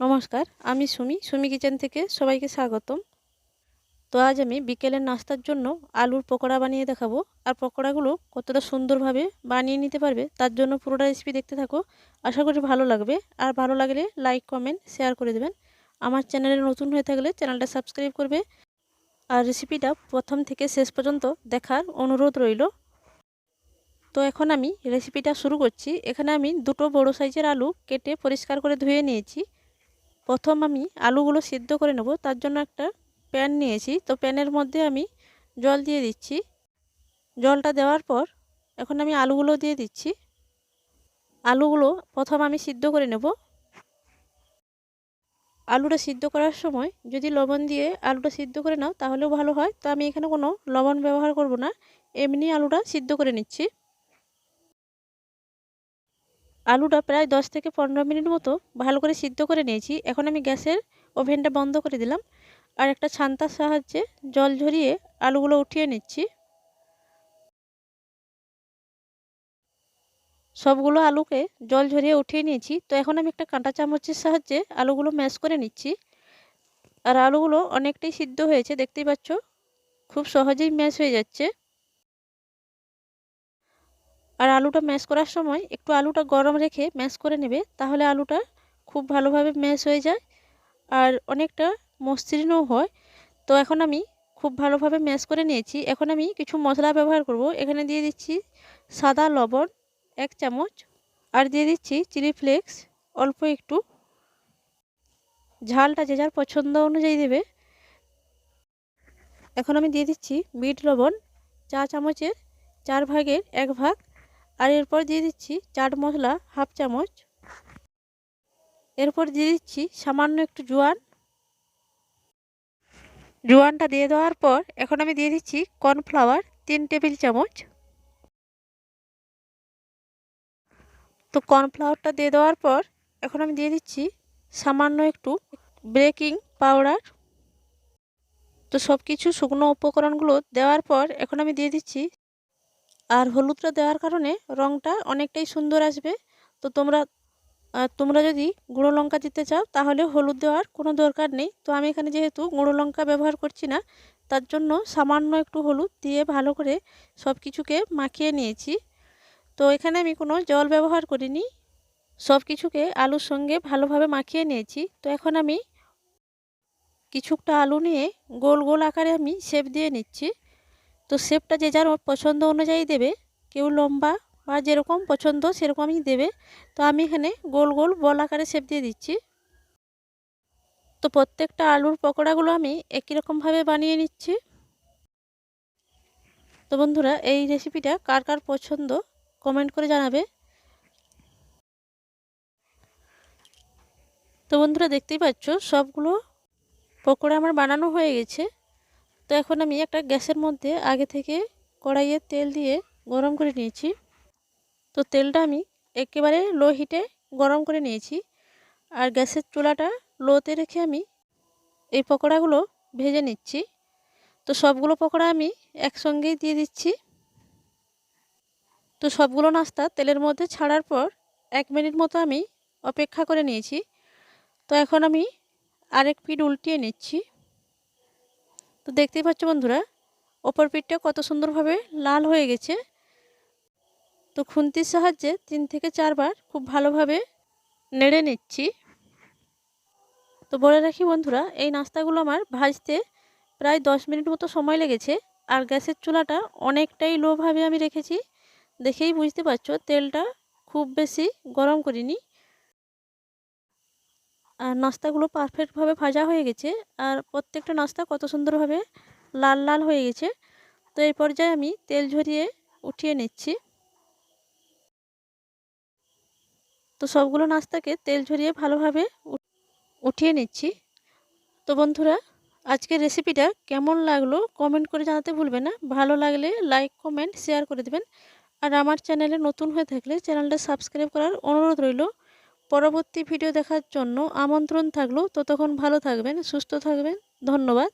নমস্কার, আমি সুমি সুমি কিচেন থেকে সবাইকে স্বাগতম। তো আজ আমি বিকেলের নাস্তার জন্য আলুর পকোড়া বানিয়ে দেখাবো। আর পকোড়াগুলো কতটা সুন্দরভাবে বানিয়ে নিতে পারবে তার জন্য পুরোটা রেসিপি দেখতে থাকো। আশা করি ভালো লাগবে। আর ভালো লাগলে লাইক কমেন্ট শেয়ার করে দেবেন। আমার চ্যানেলে নতুন হয়ে থাকলে চ্যানেলটা সাবস্ক্রাইব করবে। আর রেসিপিটা প্রথম থেকে শেষ পর্যন্ত দেখার অনুরোধ রইল। তো এখন আমি রেসিপিটা শুরু করছি। এখানে আমি দুটো বড় সাইজের আলু কেটে পরিষ্কার করে ধুয়ে নিয়েছি। প্রথম আমি আলুগুলো সিদ্ধ করে নেব, তার জন্য একটা প্যান নিয়েছি। তো প্যানের মধ্যে আমি জল দিয়ে দিচ্ছি। জলটা দেওয়ার পর এখন আমি আলুগুলো দিয়ে দিচ্ছি। আলুগুলো প্রথম আমি সিদ্ধ করে নেব। আলুটা সিদ্ধ করার সময় যদি লবণ দিয়ে আলুটা সিদ্ধ করে নাও, তাহলেও ভালো হয়। তো আমি এখানে কোনো লবণ ব্যবহার করব না, এমনি আলুটা সিদ্ধ করে নিচ্ছি। আলুটা প্রায় দশ থেকে পনেরো মিনিট মতো ভালো করে সিদ্ধ করে নিয়েছি। এখন আমি গ্যাসের ওভেনটা বন্ধ করে দিলাম। আর একটা ছান্তার সাহায্যে জল ঝরিয়ে আলুগুলো উঠিয়ে নিচ্ছি। সবগুলো আলুকে জল ঝরিয়ে উঠিয়ে নিয়েছি। তো এখন আমি একটা কাঁটা চামচের সাহায্যে আলুগুলো ম্যাশ করে নিচ্ছি। আর আলুগুলো অনেকটাই সিদ্ধ হয়েছে, দেখতেই পাচ্ছ? খুব সহজেই ম্যাশ হয়ে যাচ্ছে। আর আলুটা ম্যাশ করার সময় একটু আলুটা গরম রেখে ম্যাশ করে নেবে, তাহলে আলুটা খুব ভালোভাবে ম্যাশ হয়ে যায়। আর অনেকটা মসৃণও হয়। তো এখন আমি খুব ভালোভাবে ম্যাশ করে নিয়েছি। এখন আমি কিছু মশলা ব্যবহার করব। এখানে দিয়ে দিচ্ছি সাদা লবণ এক চামচ আর দিয়ে দিচ্ছি চিলি ফ্লেক্স অল্প একটু। ঝালটা যে যার পছন্দ অনুযায়ী দেবে। এখন আমি দিয়ে দিচ্ছি বিট লবণ। চা চামচের চার ভাগের এক ভাগ আর এরপর দিয়ে দিচ্ছি চাট মশলা হাফ চামচ। এরপর দিয়ে দিচ্ছি সামান্য একটু জোয়ান। জোয়ানটা দিয়ে দেওয়ার পর এখন আমি দিয়ে দিচ্ছি কর্নফ্লাওয়ার তিন টেবিল চামচ। তো কর্নফ্লাওয়ারটা দিয়ে দেওয়ার পর এখন আমি দিয়ে দিচ্ছি সামান্য একটু বেকিং পাউডার। তো সব কিছু শুকনো উপকরণগুলো দেওয়ার পর এখন আমি দিয়ে দিচ্ছি আর হলুদটা দেওয়ার কারণে রঙটা অনেকটাই সুন্দর আসবে। তো তোমরা তোমরা যদি গুঁড়ো লঙ্কা দিতে চাও, তাহলে হলুদ দেওয়ার কোনো দরকার নেই। তো আমি এখানে যেহেতু গুঁড়ো লঙ্কা ব্যবহার করছি না, তার জন্য সামান্য একটু হলুদ দিয়ে ভালো করে সব কিছুকে মাখিয়ে নিয়েছি। তো এখানে আমি কোনো জল ব্যবহার করিনি সব কিছুকে আলুর সঙ্গে ভালোভাবে মাখিয়ে নিয়েছি। তো এখন আমি কিছুটা আলু নিয়ে গোল গোল আকারে আমি শেপ দিয়ে নিচ্ছি। তো শেপটা যে যার পছন্দ অনুযায়ী দেবে, কেউ লম্বা বা যেরকম পছন্দ সেরকমই দেবে। তো আমি এখানে গোল গোল বল আকারে শেপ দিয়ে দিচ্ছি। তো প্রত্যেকটা আলুর পকোড়াগুলো আমি একই রকমভাবে বানিয়ে নিচ্ছি। তো বন্ধুরা, এই রেসিপিটা কার কার পছন্দ কমেন্ট করে জানাবে। তো বন্ধুরা, দেখতেই পাচ্ছ সবগুলো পকোড়া আমার বানানো হয়ে গেছে। তো এখন আমি একটা গ্যাসের মধ্যে আগে থেকে কড়াইয়ে তেল দিয়ে গরম করে নিয়েছি। তো তেলটা আমি একেবারে লো হিটে গরম করে নিয়েছি। আর গ্যাসের চুলাটা লোতে রেখে আমি এই পকোড়াগুলো ভেজে নিচ্ছি। তো সবগুলো পকোড়া আমি একসঙ্গেই দিয়ে দিচ্ছি। তো সবগুলো নাস্তা তেলের মধ্যে ছাড়ার পর এক মিনিট মতো আমি অপেক্ষা করে নিয়েছি। তো এখন আমি আরেক পিঠ উল্টিয়ে নিচ্ছি। তো দেখতেই পাচ্ছ বন্ধুরা, ওপর পিঠটা কত সুন্দরভাবে লাল হয়ে গেছে। তো খুন্তির সাহায্যে তিন থেকে চারবার খুব ভালোভাবে নেড়ে নিচ্ছি। তো বলে রাখি বন্ধুরা, এই নাস্তাগুলো আমার ভাজতে প্রায় দশ মিনিট মতো সময় লেগেছে আর গ্যাসের চুলাটা অনেকটাই লোভাবে আমি রেখেছি। দেখেই বুঝতে পারছ, তেলটা খুব বেশি গরম করিনি। আর নাস্তাগুলো পারফেক্টভাবে ভাজা হয়ে গেছে। আর প্রত্যেকটা নাস্তা কত সুন্দরভাবে লাল লাল হয়ে গেছে। তো এই পর্যায়ে আমি তেল ঝরিয়ে উঠিয়ে নিচ্ছি। তো সবগুলো নাস্তাকে তেল ঝরিয়ে ভালোভাবে উঠিয়ে নিচ্ছি। তো বন্ধুরা, আজকের রেসিপিটা কেমন লাগল কমেন্ট করে জানাতে ভুলবে না। ভালো লাগলে লাইক, কমেন্ট, শেয়ার করে দেবেন। আর আমার চ্যানেলে নতুন হয়ে থাকলে চ্যানেলটা সাবস্ক্রাইব করার অনুরোধ রইল। পরবর্তী ভিডিও দেখার জন্য আমন্ত্রণ থাকল। ততক্ষণ ভালো থাকবেন সুস্থ থাকবেন। ধন্যবাদ।